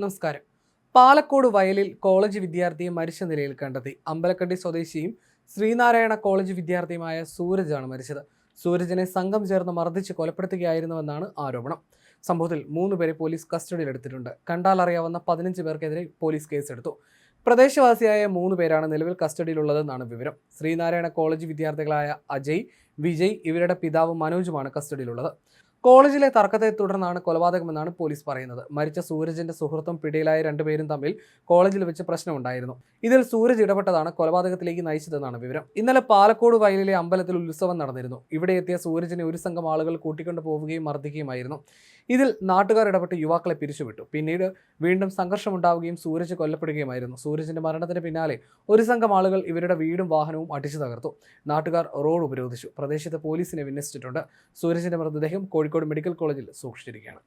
നമസ്കാരം. പാലക്കോട് വയലിൽ കോളേജ് വിദ്യാർത്ഥിയെ മരിച്ച നിലയിൽ കണ്ടെത്തി. അമ്പലക്കണ്ടി സ്വദേശിയും ശ്രീനാരായണ കോളേജ് വിദ്യാർത്ഥിയുമായ സൂരജാണ് മരിച്ചത്. സൂരജിനെ സംഘം ചേർന്ന് മർദ്ദിച്ച് കൊലപ്പെടുത്തുകയായിരുന്നുവെന്നാണ് ആരോപണം. സംഭവത്തിൽ മൂന്ന് പേരെ പോലീസ് കസ്റ്റഡിയിലെടുത്തിട്ടുണ്ട്. കണ്ടാൽ അറിയാവുന്ന പതിനഞ്ച് പേർക്കെതിരെ പോലീസ് കേസെടുത്തു. പ്രദേശവാസിയായ മൂന്ന് പേരാണ് നിലവിൽ കസ്റ്റഡിയിലുള്ളതെന്നാണ് വിവരം. ശ്രീനാരായണ കോളേജ് വിദ്യാർത്ഥികളായ അജയ് വിജയ് ഇവരുടെ പിതാവ് മനോജുമാണ് കസ്റ്റഡിയിലുള്ളത്. കോളേജിലെ തർക്കത്തെ തുടർന്നാണ് കൊലപാതകമെന്നാണ് പോലീസ് പറയുന്നത്. മരിച്ച സൂരജിന്റെ സുഹൃത്തും പിടിയിലായ രണ്ടുപേരും തമ്മിൽ കോളേജിൽ വെച്ച് പ്രശ്നമുണ്ടായിരുന്നു. ഇതിൽ സൂരജ് ഇടപെട്ടതാണ് കൊലപാതകത്തിലേക്ക് നയിച്ചതെന്നാണ് വിവരം. ഇന്നലെ പാലക്കോട് വയലിലെ അമ്പലത്തിൽ ഉത്സവം നടന്നിരുന്നു. ഇവിടെ എത്തിയ സൂരജിനെ ഒരു സംഘം ആളുകൾ കൂട്ടിക്കൊണ്ടു പോവുകയും മർദ്ദിക്കുകയുമായിരുന്നു. ഇതിൽ നാട്ടുകാർ ഇടപെട്ട് യുവാക്കളെ പിരിച്ചുവിട്ടു. പിന്നീട് വീണ്ടും സംഘർഷമുണ്ടാവുകയും സൂരജ് കൊല്ലപ്പെടുകയുമായിരുന്നു. സൂരജിന്റെ മരണത്തിന് പിന്നാലെ ഒരു സംഘം ആളുകൾ ഇവരുടെ വീടും വാഹനവും അടിച്ചു തകർത്തു. നാട്ടുകാർ റോഡ് ഉപരോധിച്ചു. പ്രദേശത്ത് പോലീസിനെ വിന്യസിച്ചിട്ടുണ്ട്. സൂരജിന്റെ മൃതദേഹം കോഴിക്കോട് മെഡിക്കൽ കോളേജിൽ സൂക്ഷിച്ചിരിക്കുകയാണ്.